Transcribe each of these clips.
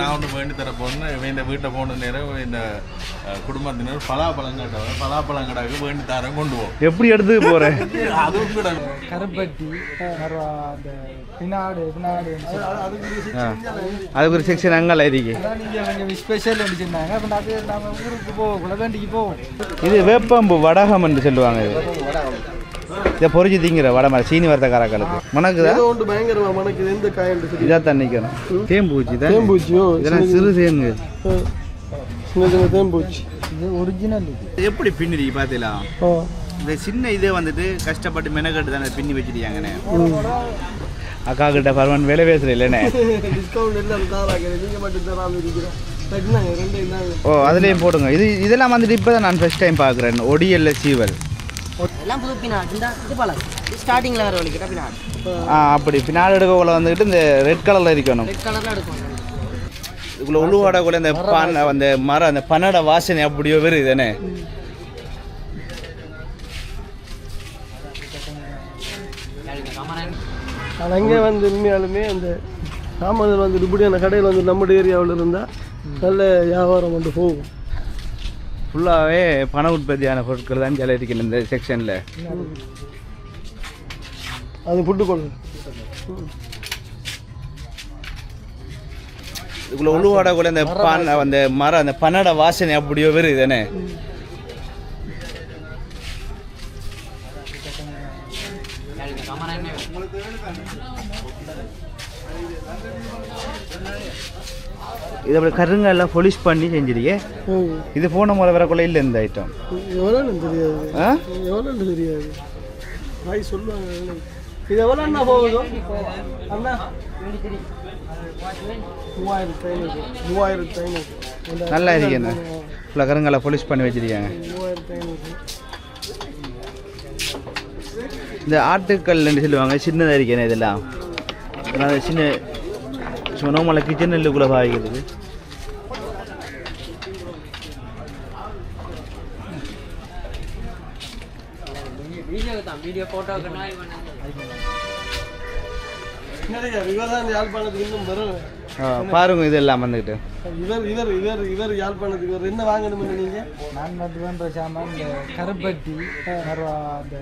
நான் ஒன்று வேண்டி தர போனேன் இந்த வீட்டை போன நேரம் இந்த குடும்பத்தினர் பலாப்பழம் கட்டாங்க பலாப்பழம் கடாக்கு வேண்டி தரம் கொண்டு போவோம். எப்படி எடுத்து போகிறேன் அதுவும் கூட கருப்பட்டி அந்த பினாடு பினாடு அதுக்கு ஒரு செக்ஷன் அங்கே இருக்கு. அதான் நீங்கள் ஸ்பெஷல் அடிச்சிருந்தாங்க அப்போ அது நம்ம ஊருக்கு போவோம் குலவேண்டிக்கு போவோம். இது வேப்பம்பு வடகம் என்று சொல்லுவாங்க இது. இதை பொறிச்சு திங்கிற வடமரை சீனி வரத்த காரக்காலத்து மணக்குதா ஒன்று பயங்கரமா மணக்குது எந்த காயண்டு சரி இதா தான் நிற்கணும். தேம்பூச்சி தான்? தேம்பூச்சியோ? இதெல்லாம் சிறு தேனுங்க. சின்ன சின்ன தேம்பூச்சி. இது ஒரிஜினல் இது. எப்படி பின்னிடி பார்த்தீங்களா? ஓ இந்த சின்ன இதே வந்துட்டு கஷ்டப்பட்டு மெனக்கட்டு தானே பின்னி வச்சிருக்காங்கண்ணே அக்கா கிட்ட பரவான் வேலை பேசுற இல்லைண்ணே. டிஸ்கவுண்ட் எல்லாம் தாராங்க. நீங்க மட்டும் தராம இருக்கிறோம். கட்டினாங்க ரெண்டு இருந்தாங்க ஓ அதுலேயும் போடுங்க. இது இதெல்லாம் வந்துட்டு இப்போ தான் நான் ஃபர்ஸ்ட் டைம் பார்க்குறேன். ஒடியல்ல சீவல். எல்லாம் புது பினாட் இந்த இது பழம் ஸ்டார்டிங்கில் வர வலிக்கிட்ட பினாட் ஆ அப்படி. பின்னாடி எடுக்கக்குள்ள வந்துட்டு இந்த ரெட் கலரில் இருக்கணும் ரெட் கலரில் எடுக்கும் இதுக்குள்ள உழுவாடக்குள்ள இந்த பான் அந்த மரம் அந்த பன்னட வாசனை அப்படியோ வருது தானே? ஆனால் அங்கே வந்து உண்மையாலுமே அந்த சாமான்கள் வந்து இப்படியான கடையில் வந்து நம்ம ஏரியாவில் இருந்தால் நல்ல வியாபாரம் வந்து போகும். ஃபுல்லாகவே பண உற்பத்தியான பொருட்கள் தான் சில இருக்குது இந்த செக்ஷனில் அது புட்டுக்கொள்ளு இதுக்குள்ள உழுவாடக்குள்ள இந்த பான் அந்த மரம் அந்த பன்னட வாசனை அப்படியோ வருது தானே? இது அப்படி கருங்கெல்லாம் பொலிஷ் பண்ணி செஞ்சிருக்கே இது போன முறை வரக்குள்ள இல்லை இந்த ஐட்டம் எவ்வளோன்னு தெரியாது. ஆ? எவ்வளோன்னு தெரியாது. பாய் சொல்லுவாங்க. இது எவ்வளோ அண்ணா போகுதோ? அண்ணா. மூவாயிரத்து ஐநூறு. மூவாயிரத்து ஐநூறு. நல்லா இருக்கு என்ன ஃபுல்லாக கருங்கெல்லாம் பொலிஷ் பண்ணி வச்சிருக்காங்க மூவாயிரத்து ஐநூறு. இந்த ஆட்டுக்கல்னு சொல்லுவாங்க. சின்னதாக இருக்கேன் இதெல்லாம். சின்ன சும்மா நோமலை கிச்சன் நெல்லுக்குள்ளே பாவிக்கிறது. வீடியோ ஃபோட்டோக்கு யாழ்ப்பாணத்துக்கு இன்னும் வரும். பாருங்க இதெல்லாம் வந்துக்கிட்டு. இவர் இவர் இவர் இவர் யாழ்ப்பாணத்துக்கு இவர் என்ன வாங்கணும்னு நீங்க? நான் சாமான் இந்த கருப்பட்டி அந்த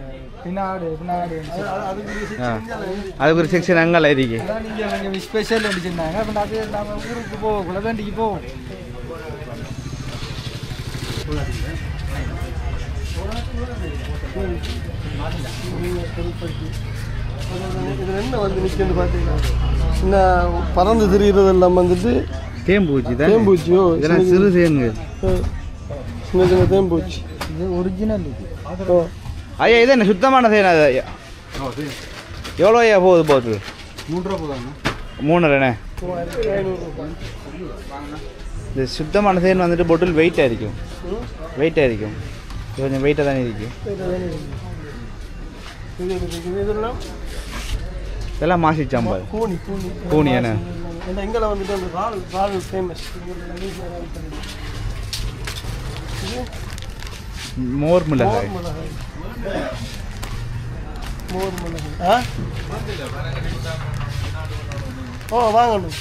அதுக்கு ஒரு செக்ஷன் அங்கே இருக்கு. அதான் நீங்கள் கொஞ்சம் ஸ்பெஷல் அடிச்சிருந்தாங்க. அப்போ அது நம்ம ஊருக்கு போவோம் குலவேண்டிக்கு போவோம். இது என்ன வந்து நிற்கிறது பார்த்தீங்கன்னா சின்ன பறந்து திரிகிறதெல்லாம் வந்துட்டு தேம்பூச்சி தான்? தேம்பூச்சியோ இதெல்லாம் சிறு தேனுங்க சின்ன சின்ன தேம்பூச்சி. இது ஒரிஜினல் இது. ஓ ஐயா இது என்ன சுத்தமான தேன் அது ஐயா? எவ்வளோ ஐயா போகுது போகுது மூணுண்ணே மூவாயிரத்தி ஐநூறு ரூபாய் இந்த சுத்தமான தேன் வந்துட்டு பொட்டில் வெயிட்டாக இருக்கும். வெயிட்டாக இருக்கும். இது கொஞ்சம் வெயிட்டாக தானே இருக்கும் இது இது இதெல்லாம் மாசி சாம்பார் கூனி கூனி. கூனி என்ன? ஏன்னா இங்கெல்லாம் வந்துட்டு அந்த ரால் ரால் ஃபேமஸ் மோர் மிளகாய். மோர் மிளகாய். ஆ? ஓ வாங்கணும்.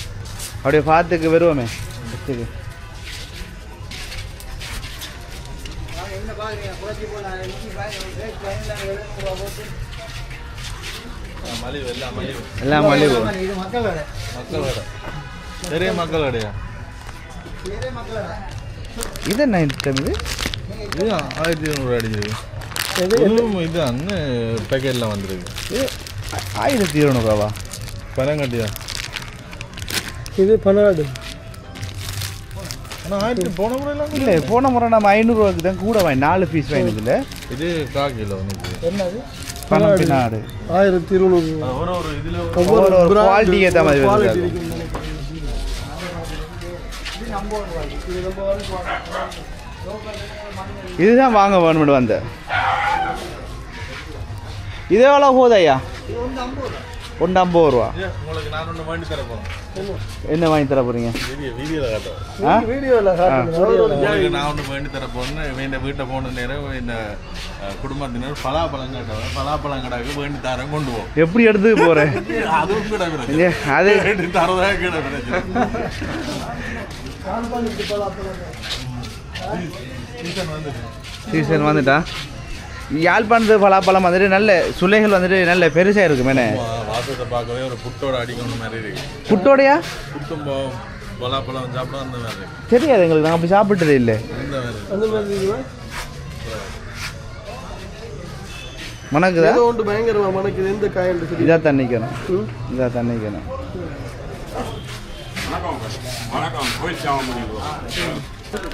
அப்படியே பார்த்துக்கு வருவோமே. மலிவு எல்லாம் மலிவு எல்லாம் மலிவு. மக்கள் கடை பெரிய மக்கள் கடையா இது என்ன ஐட்டம் இது? இது ஆயிரத்தி ஐநூறு அடிச்சது இது. அங்க பேக்கெட்ல வந்திருக்கு. ஆயிரத்தி இருநூறுவா? பனங்கட்டியா இது ஆனால் ஆயிரத்தி போன முறையெல்லாம் இல்லை போன முறை நம்ம ஐநூறுரூவாக்கு தான் கூட வாங்கி நாலு பீஸ் வாங்கினதில்ல இது கிலோ உனக்கு என்னது? பணம் பின்னாடு. ஆயிரத்தி இருநூறு. ஒவ்வொரு குவாலிட்டி ஏற்ற மாதிரி இதுதான் வாங்க வேணும்னு வந்தேன். இது எவ்வளோ போகுது ஐயா. ஒன்று ஐம்பது ரூபா உங்களுக்கு நான் ஒன்று வேண்டி தர போகிறேன் என்ன வாங்கி தர போகிறீங்க வீடியோ வீடியோவில் காட்டுவேன் ஆ? வீடியோவில் காட்டுங்க நான் ஒன்று வேண்டி தர போகிறேன் இந்த வீட்டை போன நேரம் இந்த குடும்பத்தினர் பலாப்பழம் கட்டவன் பலாப்பழம் கடாக்கு வேண்டி தரேன் கொண்டு போவோம் எப்படி எடுத்து போகிறேன் அதுவும் கூட பிரச்சனை அது வேண்டி தரதா கூட பிரச்சனை சீசன் வந்துட்டு சீசன் வந்துட்டா? யாழ்ப்பாணத்து பலாப்பழம் வந்துட்டு நல்ல சுளைகள் வந்துட்டு நல்ல பெருசாக இருக்கும் என்ன? வாசத்தை பார்க்கவே ஒரு புட்டோட அடிக்கணும் மாதிரி இருக்கு. புட்டோடையா? புட்டும் பலாப்பழம் சாப்பிட அந்த மாதிரி தெரியாது எங்களுக்கு நாங்கள் அப்படி சாப்பிட்டதே இல்லை? மணக்குதா? ஒன்று பயங்கரமா மணக்குது எந்த சொல்லி இதாக தண்ணிக்கணும் இதாக தண்ணிக்கணும்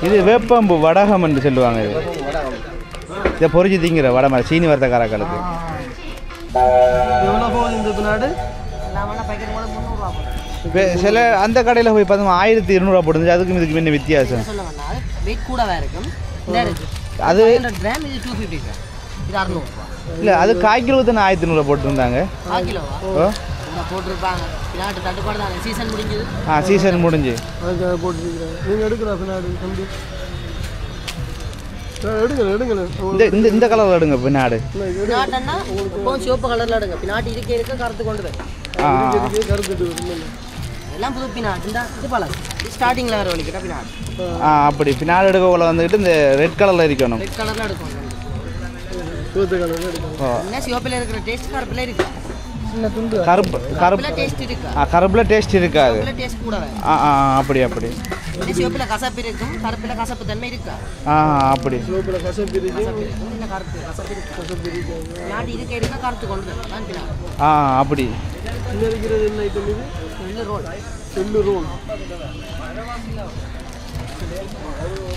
இது வேப்பம்பு வடகம் என்று சொல்லுவாங்க இது. இதை பொறிச்சு திங்கிற சீனி பேக்கெட் கூட முந்நூறுரூவா போடும் இப்போ சில அந்த கடையில் போய் பார்த்தோம் ஆயிரத்தி இருநூறுவா போட்டுருந்துச்சு. அதுக்கும் இதுக்கு என்ன வித்தியாசம்? அது இல்லை அது கால் கிலோ தானே ஆயிரத்தி இருநூறுவா போட்டிருந்தாங்க. ஆ சீசன் முடிஞ்சு. இந்த இந்த இந்த கலரில் எடுங்க பின்னாடு. சிவப்பு கலர்ல எடுங்க. பின்னாடி இருக்க இருக்க கருத்து கொண்டு போய் எல்லாம் புது பின்னாடி. இந்த இது பழம் இது ஸ்டார்டிங்ல வர வலிக்கிட்ட பின்னாடி? ஆ. அப்படி. பின்னாடி எடுக்கக்குள்ள வந்துக்கிட்டு இந்த ரெட் கலரில் இருக்கணும். ரெட் கலர்ல எடுக்கணும். என்ன சிவப்பில் இருக்கிற டேஸ்ட் கருப்பில் இருக்கு. சின்ன துண்டு கருப்பு கருப்பு. கருப்பில் டேஸ்ட் இருக்கு? ஆ கருப்பில் டேஸ்ட் இருக்காது. ஆ ஆ அப்படி அப்படி. இது சிவப்பில் கசப்பு இருக்கும் கருப்பில் கசப்பு தன்மை இருக்கா? ஆ அப்படி. சிவப்பில் கசப்பு இருக்கு. கசப்பு இருக்கும் ஆ அப்படி.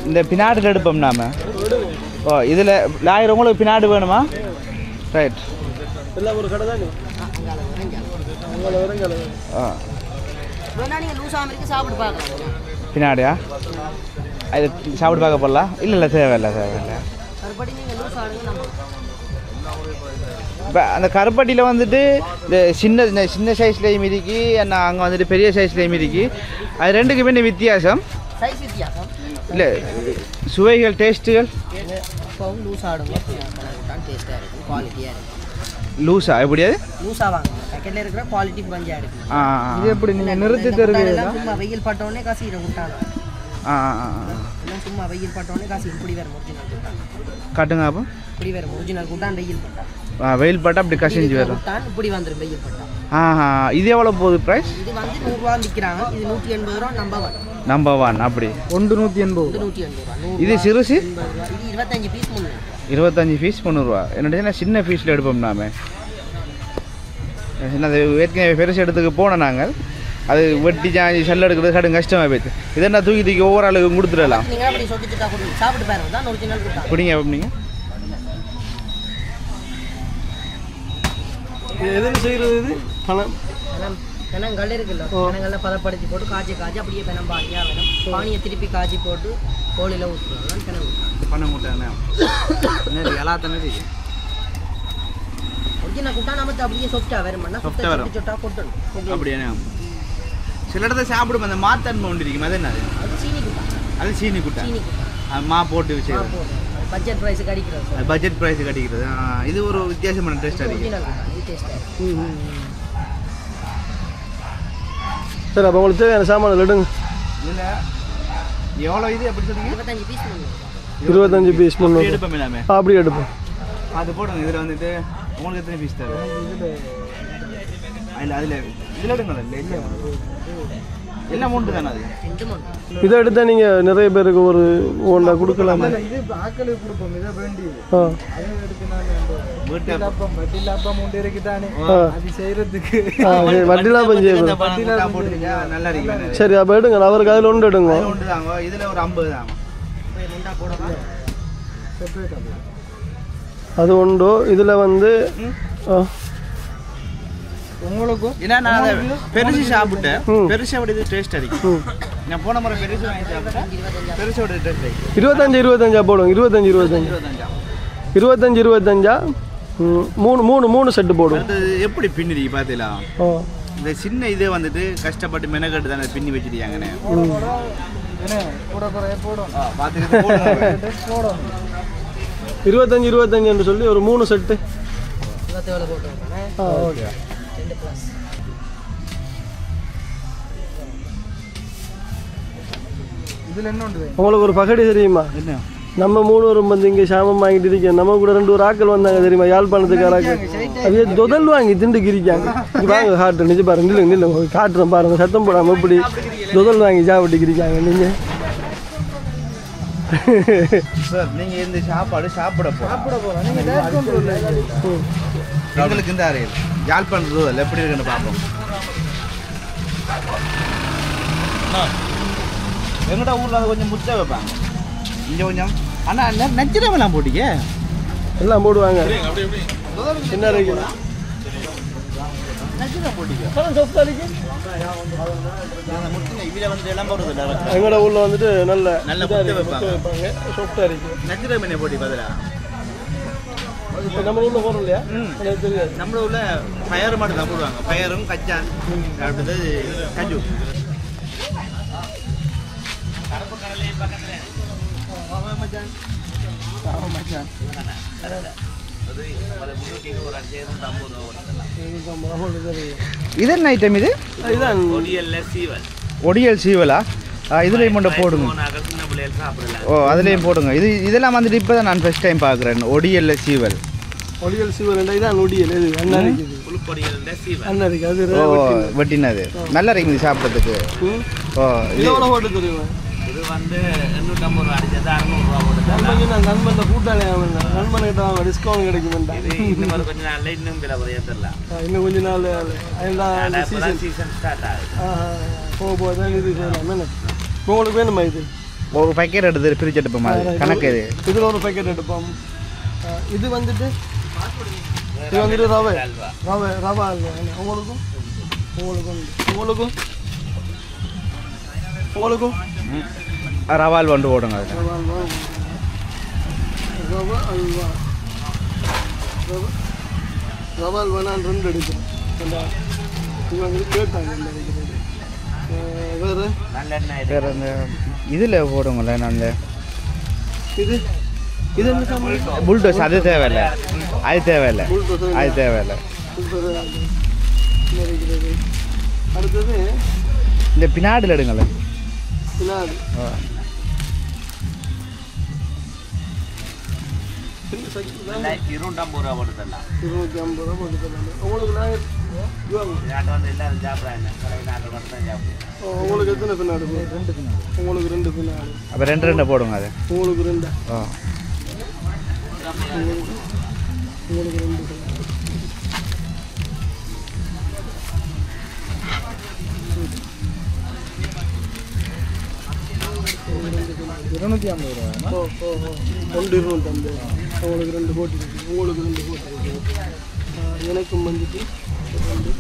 இந்த பின்னாடில் எடுப்போம் நாம. ஓ இதில் லாயர் உங்களுக்கு பின்னாடி வேணுமா? ரைட் எல்லாம் ஒரு கடை தானே? ஆ. பின்னாடியா? அது சாப்பிட்டு பார்க்க போடலாம் இல்லை இல்லை தேவையில்லை தேவையில்லை. இப்போ அந்த கருப்பட்டியில் வந்துட்டு இந்த சின்ன இந்த சின்ன சைஸ்லேயும் இருக்கு என்ன அங்கே வந்துட்டு பெரிய சைஸ்லேயும் இருக்கு. அது ரெண்டுக்குமே என்ன வித்தியாசம்? சைஸ் வித்தியாசம். இல்லை சுவைகள் டேஸ்ட்டுகள் லூஸ் லூஸா எப்படியாது? லூஸாக வாங்க. பேக்கெட்டில் இருக்கிற குவாலிட்டி ஆ ஆ, இது எப்படி நீங்கள் நிறுத்தி குட்டானெல்லாம் சும்மா வெயில் ஆ ஆ, ஆ. எல்லாம் சும்மா வெயில் பட்டோடனே காசு இப்படி வேறு ஒரிஜினல் குட்டான் காட்டுங்க அப்போ. இப்படி வேறு ஒரிஜினல் குட்டான் வெயில் பட்டான் வெயில் பட்டா அப்படி கசிஞ்சு வரும். இப்படி வந்துடும் வெயில் பட்டான் ஆஹா இது எவ்வளோ போகுது ப்ரைஸ் இது வந்து நூறுரூவா விற்கிறாங்க. இது நூற்றி எண்பது ரூபா நம்ப வரும் நம்பர் ஒன் அப்படி. ஒன்று நூற்றி எண்பது. இது நூற்றி எண்பது இது சிறுசு? இருபத்தஞ்சு பீஸ் இருபத்தஞ்சி ஃபீஸ் முந்நூறுரூவா என்னோட சின்ன ஃபீஸில் எடுப்போம் நாம? சின்ன அது ஏற்கனவே பெருசு இடத்துக்கு போனோம் நாங்கள். அது வெட்டி சாஞ்சி செல்ல எடுக்கிறது கடும் கஷ்டமாக போயிடுது. இதை நான் தூக்கி தூக்கி ஒவ்வொரு ஆளுக்கு கொடுத்துடலாம். நீங்கள் அப்படி எதுன்னு செய்கிறது இது? பணம். பெனம் பெனங்கள் இருக்குல்ல. பெனங்களை பதப்படுத்தி போட்டு காய்ச்சி காய்ச்சி அப்படியே பெனம் பானியாக வேணும் பானியை திருப்பி காய்ச்சி போட்டு கோழியில் ஊற்றுவோம் பெனம் பண்ண மாட்டேன் எல்லாத்தனே தெரியும் ஒரிஜினல் குட்டா நமக்கு அப்படியே சொட்டா வருமாண்ணா சொட்டா வரும். சொட்டா கொட்டணும். அப்படியே சில இடத்துல சாப்பிடும் அந்த மாத்தன்மை ஒன்று இருக்கும் அது என்னது? அது சீனி குட்டா. அது சீனி குட்டை. சீனி குட்டா. அது மா போட்டு வச்சு பட்ஜெட் ப்ரைஸுக்கு அடிக்கிறது சார் பட்ஜெட் ப்ரைஸ் கிடைக்கிறது இது ஒரு வித்தியாசமான டேஸ்ட் அடிக்கும் ஒரிஜினல் குட்டா இது டேஸ்ட்டாக சரி அப்போ உங்களுக்கு தேவையான சாமான்கள் எடுங்க. இதில் எவ்வளோ இது? எப்படி சொன்னீங்க இருபத்தஞ்சு பீஸ் இருபத்தஞ்சு பீஸ் முந்நூறு எடுப்போம் எல்லாமே அப்படியே எடுப்போம். அது போடுங்க. இதில் வந்துட்டு உங்களுக்கு எத்தனை பீஸ் தேவை அதில் அதில். இதில் எடுங்களேன். இல்லை இல்லை. தானே அது? இதை எடுத்தால் நீங்கள் நிறைய பேருக்கு ஒரு ஒன்றா கொடுக்கலாமா. இது ஆக்களுக்கு கொடுப்போம் இதை அதை எடுத்து வீட்டு வட்டிலாப்பம் வட்டிலாப்பம் உண்டு இருக்குதானே? ஆ. அது செய்யறதுக்கு. ஆ சரி நல்லா இருக்கு அப்போ எடுங்க. அவருக்கு அதில் ஒன்று எடுங்க. அது ஒன்று தாங்க இதில் ஒரு ஐம்பது தாங்க போய் ரெண்டா போடவா செப்பரேட் அது உண்டு? இதில் வந்து ஆ. உங்களுக்கும் ஏன்னா நான் அதை பெருசு சாப்பிட்டேன். ம். பெருசை விட இது டேஸ்ட் அடிக்கும் நான் போன முறை பெருசு வாங்கி சாப்பிட்டேன். பெருசை விட டேஸ்ட் அடிக்கும் இருபத்தஞ்சு இருபத்தஞ்சா போடுங்க இருபத்தஞ்சு இருபத்தஞ்சு. இருபத்தஞ்சா? இருபத்தஞ்சு இருபத்தஞ்சா? மூணு மூணு மூணு செட்டு போடுவோம். அடுத்தது எப்படி பின்னிருக்கீங்க பார்த்தீங்களா இந்த சின்ன இதே வந்துட்டு கஷ்டப்பட்டு மெனக்கட்டு தானே பின்னி வச்சிருக்காங்கண்ணே போடும். போடும் இருபத்தஞ்சு இருபத்தஞ்சுன்னு சொல்லி ஒரு மூணு செட்டு ஓகே. உங்களுக்கு ஒரு பகடி தெரியுமா? என்ன? நம்ம மூணு வரும் வந்து இங்கே சாமம் வாங்கிட்டு இருக்கேன் நம்ம கூட ரெண்டு ஒரு ஆக்கள் வந்தாங்க தெரியுமா? யாழ்ப்பாணத்துக்காராக்கு அப்படியே தொதல் வாங்கி திண்டுக்கு இருக்காங்க இங்க வாங்க காட்டு நிஜ பாருங்க நில்லுங்க நில்லுங்க காட்டுறேன் பாருங்க சத்தம் போடாம இப்படி தொதல் வாங்கி சாப்பிட்டுக்கு இருக்காங்க நீங்க. சார் நீங்க இந்த சாப்பாடு சாப்பிட எங்களுக்கு இந்த அறையில். யாழ்ப்பாணம் எப்படி இருக்குன்னு பார்ப்போம். எங்கடா ஊரில் அது கொஞ்சம் முச்சா வைப்பாங்க இங்கே கொஞ்சம். அண்ணா நச்சிரமெல்லாம் போட்டீங்க? எல்லாம் போடுவாங்க. என்ன இருக்கு இதில் வந்து எல்லாம் போடுறது எங்களோட ஊர்ல வந்துட்டு நல்ல நல்ல வைப்பாங்க. சாஃப்டா இருக்கு நச்சிர மீனை போட்டி பதிலா? இப்ப நம்ம ஊர்ல போறோம் இல்லையா? எனக்கு தெரியாது. நம்ம ஊர்ல பயறு மட்டும் தான் போடுவாங்க. பயரும் கச்சான் அடுத்தது கஜு. இது என்ன ஐட்டம் இது இதுதான் ஒடியல் சீவலா இதுலேயும் மட்டும் போடுங்க ஓ அதுலேயும் போடுங்க இது இதெல்லாம் வந்துட்டு இப்போ தான் நான் ஃபஸ்ட் டைம் பார்க்குறேன் ஒடியல்ல சீவல் ஒடியல் சிவர் இதான் ஒடியல் இது அண்ணா இருக்குது அண்ணா இருக்கு அது ஓ வெட்டினது. நல்லா இருக்குது சாப்பிட்றதுக்கு. ஓ இது இதோட போட்டு தெரியுமா வந்து எண்ணூற்றம்பது ரூபா அடிச்சது அறுநூறுவா போட்டு நண்பன் நான் நண்பன் கூட்டாளி அவன் நண்பன் கிட்ட அவன் டிஸ்கவுண்ட் கிடைக்குமெண்டா இது இன்னும் ஒரு கொஞ்ச நாள்ல இன்னும் விலை தெரியல இன்னும் கொஞ்ச நாள் எல்லாம் சீசன் சீசன் ஸ்டார்ட் ஆகுது. போக போக தான் இது உங்களுக்கு வேணுமா இது? ஒரு பேக்கெட் எடுத்து பிரிச்சு எடுப்போம் கணக்கு இது? இதில் ஒரு பேக்கெட் எடுப்போம். இது வந்துட்டு இது வந்துட்டு ரவை. ரவை ரவா உங்களுக்கும்? உங்களுக்கும். உங்களுக்கும். உங்களுக்கும். ரவால் வந்து போடுங்க அதில் ரவா அல்வா ரவா அல்வா ரவா ரவா அல்வா நான் ரெண்டு எடுக்கிறேன் அந்த இவங்க கேட்டாங்க இந்த அடிக்கிறது. ஆ, வேறு. வேறு அந்த இதில் போடுங்களேன் நான் இது இது புல்டோஸ் அது தேவையில்ல அது தேவையில்ல அது தேவையில்ல அடுத்தது இந்த பின்னாடில் எடுங்களேன் பின்னாடி இல்லை, இருநூற்றம்பது ரூபா போட்டு தரலாம் இருநூத்தி ஐம்பது ரூபா போட்டு தராங்க உங்களுக்கு நாங்கள் நாட்டு வந்து எல்லாரும் சாப்பிட்றாங்க நாட்டு மட்டும் தான் சாப்பிடுவோம். உங்களுக்கு எத்தனை பின்னாடி ரெண்டு பின்னாடி உங்களுக்கு ரெண்டு பின்னாடி. அப்போ ரெண்டு ரெண்டு போடுங்க அது. உங்களுக்கு ரெண்டு. உங்களுக்கு ரெண்டு இருநூத்தி ஐம்பது ரூபா ஓ ஓ ஓ ரெண்டு இருநூத்தி ஐம்பது உங்களுக்கு ரெண்டு போட்டு இருக்கு. உங்களுக்கு ரெண்டு போட்டு இருக்கு. ஆ, எனக்கும் வந்துட்டு ரெண்டு.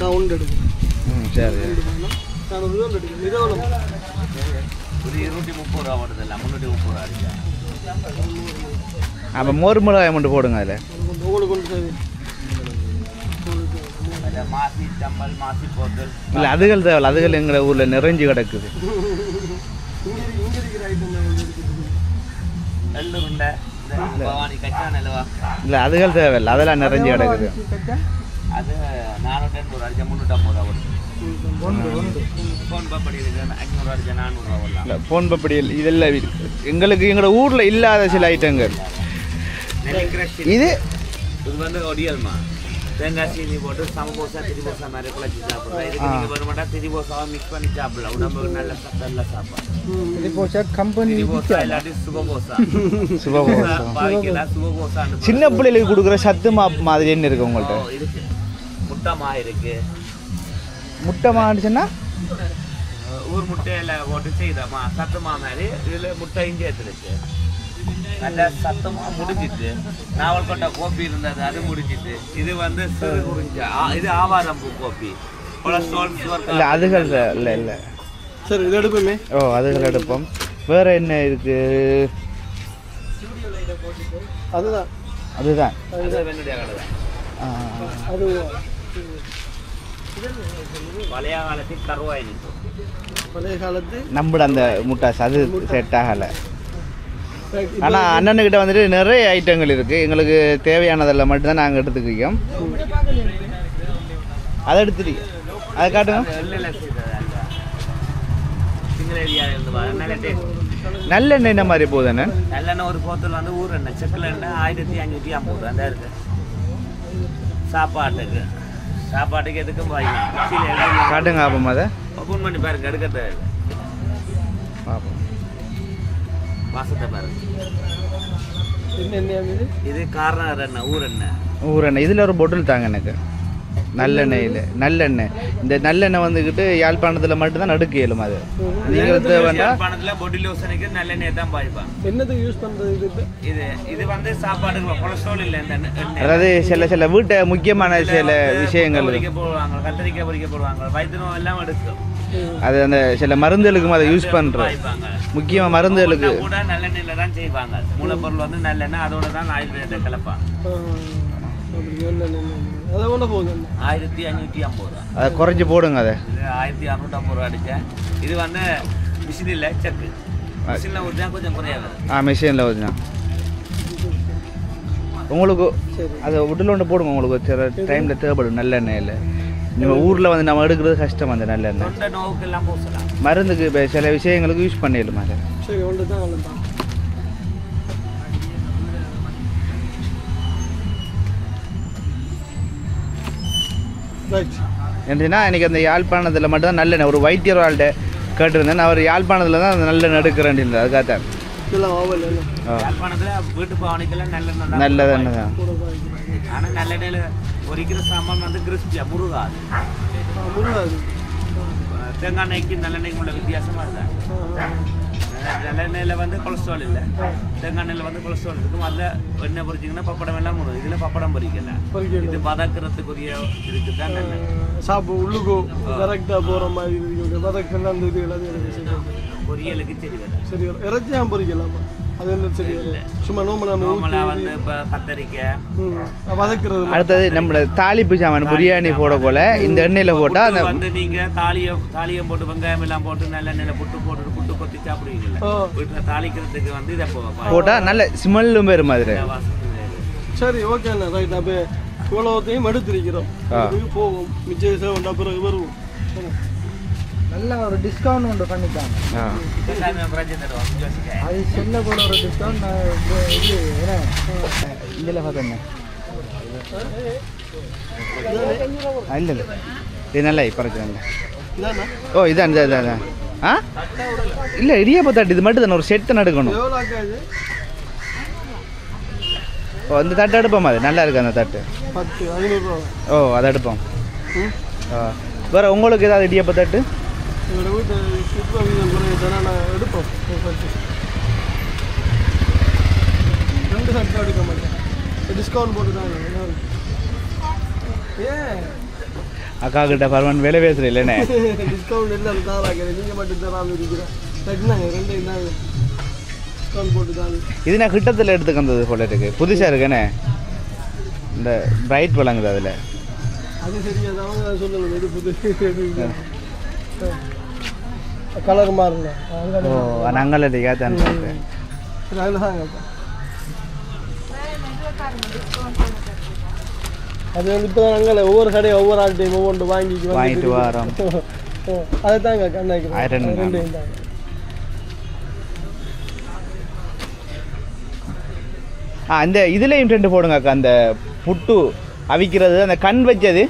கவுண்ட் எடுக்கிறேன். ம் சரி. நான் ஒரு ரூபா எடுக்கிறேன் இது எவ்வளோ ஒரு இருநூற்றி முப்பது ரூபா போட்டு தரலாம் முந்நூற்றி முப்பது ரூபா அடிச்சா அப்போ மோர் மிளகாய் மட்டும் போடுங்க அதில். உங்களுக்கு கொண்டு தேவை அதில் மாசி சம்பல் மாசி போத்தல். இல்லை அதுகள் தேவையில்ல. அதுகள் எங்கள் ஊரில் நிறைஞ்சு கிடக்குது. எள்ளு இந்த பவானி கச்சா நிலவா. இல்லை அதுகள் தேவையில்ல. அதெல்லாம் நிறைஞ்சு கிடக்குது அது நானூற்றி எண்பது அடிச்சா முந்நூற்றம்பது ரூபா போட்டு ஒன்று ஒன்று. ஃபோன் பப்படி இருக்கு ஐநூறு அடிச்சா நானூறுரூவா போடலாம் இல்லை ஃபோன் பப்படியில் இதெல்லாம் எங்களுக்கு எங்களோட ஊரில் இல்லாத சில ஐட்டங்கள் இது இது வந்து ஒடியல்மா தேங்காய் சீனி போட்டு சமபோசா திரிபோசா மாதிரி குழச்சி சாப்பிடலாம் இதுக்கு நீங்க வருமாட்டா திரிபோசாவை மிக்ஸ் பண்ணி சாப்பிடலாம் உடம்புக்கு நல்ல நல்ல சாப்பாடு கம்பெனி திரிபோசா இல்லாட்டி சுகபோசா பாவிக்கலாம் சுகபோசா சின்ன பிள்ளைகளுக்கு கொடுக்குற சத்து மா மாதிரி என்ன இருக்கு உங்கள்கிட்ட இருக்கு. முட்டை மா இருக்கு. முட்டை மாடுச்சுன்னா ஊர் முட்டையில போட்டு செய்தமா சத்துமா மாதிரி இதுல முட்டை இஞ்சி எடுத்துருக்கு. நல்ல சத்தமா முடிஞ்சிட்டு நாவல் கொண்ட கோப்பி இருந்தது அது முடிஞ்சிட்டு. இது வந்து சிறு குறிஞ்சா ஆ, இது ஆவாரம் பூ கோப்பி கொலஸ்ட்ரால் சுகர் இல்லை அதுகள் இல்லை இல்லை சரி இது எடுப்போமே? ஓ அதுகள் எடுப்போம். வேற என்ன இருக்கு? அதுதான். அதுதான். பழைய காலத்தில் கருவாய் நிற்கும் பழைய காலத்து? நம்மட அந்த முட்டாஸ் அது செட் ஆகலை. ஆனால் அண்ணனுக்கிட்ட வந்துட்டு நிறைய ஐட்டங்கள் இருக்குது எங்களுக்கு தேவையானதெல்லாம் மட்டும்தான் நாங்கள் எடுத்துக்கிறோம் அதை எடுத்துருக்கோம் அதை காட்டுங்க. நல்லெண்ணெய் என்ன மாதிரி போகுது அண்ணன்? நல்லெண்ணெய் ஒரு போத்தல் வந்து ஊர் எண்ணெய். செக்கில் எண்ணெய் ஆயிரத்தி அஞ்சூற்றி ஐம்பது அந்த இருக்கு. சாப்பாட்டுக்கு. சாப்பாட்டுக்கு எதுக்கும் வாங்கி. காட்டுங்க ஆப்பம் அதை. ஓப்பன் பண்ணி பாருங்க எடுக்கிறது வாசத்தை பாருங்க என்ன இது இது காரணம் எண்ணெய் ஊர் எண்ணெய். ஊரெண்ணெய் இதில் ஒரு பொட்டில் தாங்க எனக்கு. நல்லெண்ணெயில் நல்லெண்ணெய். இந்த நல்லெண்ணெய் வந்துக்கிட்டு யாழ்ப்பாணத்தில் மட்டும்தான் நடுக்க இயலும் அது. நீங்கள் தேவைன்னா பணத்தில் பொடி லோசனுக்கு நல்லெண்ணெய் தான் பாய்ப்பாங்க என்னத்துக்கு யூஸ் பண்றது இது? இது இது வந்து சாப்பாட்டுக்கு கொலஸ்ட்ரால் இல்லை இந்த எண்ணெய். அதாவது சில சில வீட்டை முக்கியமான சில விஷயங்கள். கத்திரிக்காய் பொரிக்க போடுவாங்க வயிற்று நோய் எல்லாம் எடுக்கும். அது அந்த சில மருந்துகளுக்கும் அதை யூஸ் பண்ணுறோம் முக்கியமாக மருந்துகளுக்கு. கூட நல்லெண்ணெயில தான் செய்வாங்க. மூலப்பொருள் வந்து நல்லெண்ணெய் அதோட தான் ஆயுர்வேதத்தை கலப்பாங்க. ஆயிரத்தி அஞ்சூற்றி ஐம்பது ரூபா. அதை குறைச்சி போடுங்க அதை. இது ஆயிரத்தி அறுநூற்றம்பது ரூபா அடித்தேன் இது வந்து மிஷின் இல்லை செக்கு மிஷினில் ஊற்றினா கொஞ்சம் குறையாது. ஆ மிஷினில் ஊற்றினா உங்களுக்கு அதை உடல் ஒன்று போடுங்க உங்களுக்கு சில டைமில் தேவைப்படும் நல்லெண்ணெயில். நம்ம ஊரில் வந்து நம்ம எடுக்கிறது கஷ்டம் அந்த பூசலாம் மருந்துக்கு சில விஷயங்களுக்கு யூஸ் பண்ணிடலாம் அதை. சரி ஒன்று தான் வளர்ந்தான் ரைட் என்னன்னா எனக்கு அந்த யாழ்ப்பாணத்தில் மட்டும்தான் நல்லெண்ணெய் ஒரு வைத்தியர் ஆள்கிட்ட கேட்டிருந்தேன். அவர் யாழ்ப்பாணத்தில் தான் அந்த நல்லெண்ணெய் எடுக்கிறேன் இருந்தது அதுக்காக நல்லெண்ணெய் தான். ஆனால் நல்லெண்ணெயில் பொரிக்கிற சாமான் வந்து கிறிஸ்பியா? முருகாது முருகாது தேங்காய் எண்ணெய்க்கு நல்லெண்ணெய்க்கு உள்ள வித்தியாசமாக இருந்தாங்க நல்லெண்ணெயில் வந்து கொலஸ்ட்ரால் இல்லை. தேங்காய் எண்ணெயில் வந்து கொலஸ்ட்ரால் இருக்கும் அதில் எண்ணெய் பொரிச்சிங்கன்னா பப்படம் எல்லாம் வரும் இதில் பப்படம் பொரிக்கல. இது பதக்கிறதுக்குரிய இதுக்கு தான் சாப்பு உள்ளுக்கோ கரெக்டாக போகிற மாதிரி இருக்கு. அந்த இது எல்லாத்தையும் பொரியலுக்கு சரி சரி இறைச்சியாக பொரிக்கலாமா அது என்ன சரி சும்மா நோம்பு நம்ம நார்மலாக வந்து இப்போ கத்தரிக்காய் வதக்குறது அடுத்தது நம்மளோட தாளிப்பு சாமான் பிரியாணி போடக்கோல இந்த எண்ணெயில் போட்டால் அந்த புட்டு வந்து நீங்க தாலியம் தாலியம் போட்டு வெங்காயம் எல்லாம் போட்டு நல்லெண்ணெயில் புட்டு போட்டு புட்டு கொத்தி சாப்பிடுவீங்கல்ல. வீட்டில் தாளிக்கிறதுக்கு வந்து இதை போட்டால் நல்ல ஸ்மெல்லும் வரும் மாதிரி. சரி ஓகே அண்ணா. ரைட் அப்போ இவ்வளோத்தையும் எடுத்திருக்கிறோம். போவோம் மிச்சம் பிறகு வருவோம். நல்ல ஒரு டிஸ்கவுண்ட் ஒன்று பண்ணிட்டாங்க. அது சொல்லக்கூட ஒரு டிஸ்கவுண்ட் இது என்ன? இதில் பார்த்தேங்க இல்லை இல்லை. இது நல்லா இப்போ இருக்கிறாங்க ஓ இதான் இதான் இதான், ஆ? இல்லை இடியாப்ப தட்டு இது மட்டும் தானே ஒரு செட்டு நடக்கணும் ஓ அந்த தட்டு எடுப்போம் அது? நல்லா இருக்கு அந்த தட்டு. ஓ அதை எடுப்போம். ம்? ஆ. வேறு உங்களுக்கு ஏதாவது இடியாப்ப தட்டு எங்களோட வீட்டு சுற்றுலா வீதம் குறைய தானே நான் எடுப்போம் ரெண்டு சட்டை எடுக்க மாட்டேன் டிஸ்கவுண்ட் போட்டு தாங்க ஏன் அக்கா கிட்ட பரவான் வேலை பேசுகிற இல்லைண்ணே டிஸ்கவுண்ட் இல்லை தாராங்க நீங்கள் மட்டும் தராமல் இருக்கிறேன் கட்டினாங்க ரெண்டு இருந்தாங்க டிஸ்கவுண்ட் போட்டு தாங்க இது நான் கிட்டத்தில் எடுத்துக்க வந்தது போல இருக்கு புதுசாக இருக்குண்ணே இந்த பிரைட் வழங்குது அதில் அது சரியா அவங்க தான் சொல்லணும் இது புது நாங்கள் இல்லையா தான் பார்க்குறேன் அதில் தாங்க அது வந்து இப்போ நாங்கள் ஒவ்வொரு கடையும் ஒவ்வொரு ஆள்கிட்டையும் ஒவ்வொன்று வாங்கி வாங்கிட்டு வரோம். அதை தாங்க ரெண்டு ஆ அந்த இதுலேயும் ரெண்டு போடுங்க அக்கா அந்த புட்டு அவிக்கிறது அந்த கண் வச்சது ஆ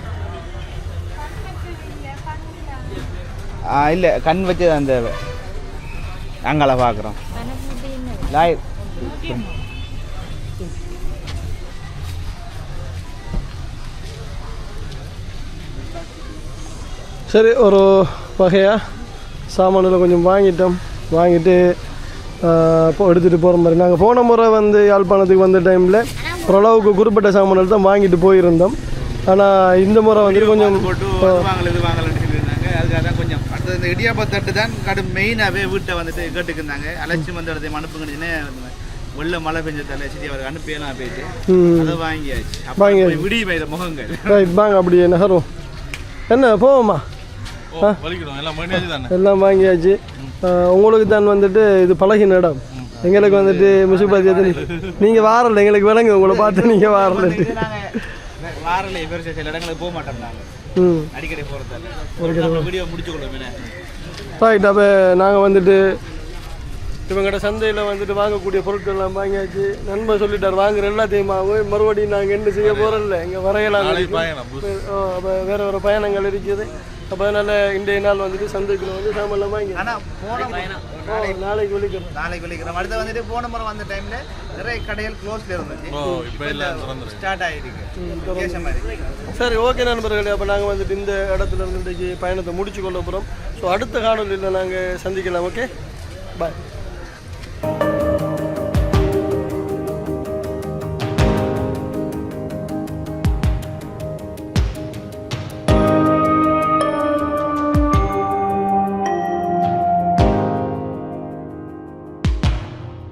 இல்லை கண் வச்சது அந்த அங்கே பார்க்குறோம். லாய் சரி ஒரு வகையாக சாமானில் கொஞ்சம் வாங்கிட்டோம். வாங்கிட்டு இப்போ எடுத்துகிட்டு போகிற மாதிரி. நாங்கள் போன முறை வந்து யாழ்ப்பாணத்துக்கு வந்த டைமில் ஓரளவுக்கு குறிப்பிட்ட சாமான்கள் தான் வாங்கிட்டு போயிருந்தோம். ஆனால் இந்த முறை வந்து கொஞ்சம் போட்டு அது வாங்கல இது வாங்கலன்னு சொல்லியிருந்தாங்க அதுக்காக அடுத்தது இந்த இடியாப்ப தட்டு தான் கடும் மெயினாகவே வீட்டை வந்துட்டு கேட்டுக்கிருந்தாங்க. அலட்சியம் வந்து இடத்தையும் அனுப்புங்கன்னு வெள்ள மழை பெஞ்சதால சரி அவருக்கு அனுப்பியெல்லாம் போயிட்டு அதை வாங்கியாச்சு. அப்போ விடிய பெய்த முகங்கள். ரைட் வாங்க அப்படியே நகரும் என்ன போவோமா? எல்லாம் மணியாச்சு தானே? எல்லாம் வாங்கியாச்சு. உங்களுக்கு தான் வந்துட்டு இது பழகின இடம். எங்களுக்கு வந்துட்டு முசிபாத்தி நீங்கள் வாரல எங்களுக்கு விளங்கு உங்களை பார்த்து நீங்கள் வாரல. வாரல சில இடங்களுக்கு போக மாட்டோம் நாங்கள் ம் அடிக்கடி போகிறதால வீடியோ முடிச்சு கொள்ளும் நாங்கள் வந்துட்டு இவங்கட சந்தையில் வந்துட்டு வாங்கக்கூடிய பொருட்கள்லாம் வாங்கியாச்சு. நண்பர் சொல்லிட்டார் வாங்குற எல்லாத்தையும் வாங்க. மறுபடியும் நாங்கள் என்ன செய்ய போகிறோம்ல இங்கே வரையலாம். அப்போ வேறு வேறு பயணங்கள் இருக்குது. அப்போ அதனால் இன்றைய நாள் வந்துட்டு சந்தைக்குள்ள வந்து சாமான்லாம் வாங்கி நாளைக்கு நாளைக்கு விളിக்கிறோம் அடுத்து வந்துட்டு போன முறை வந்த டைம்ல நிறைய கடைகள் க்ளோஸ்ல இருந்துச்சு. ஸ்டார்ட் ஆகிருக்கு சரி ஓகே நண்பர்களே. அப்போ நாங்கள் வந்துட்டு இந்த இடத்துல இருந்து இன்றைக்கு பயணத்தை முடிச்சு கொள்ள போகிறோம் ஸோ அடுத்த காணொலியில் நாங்கள் சந்திக்கலாம் ஓகே பாய்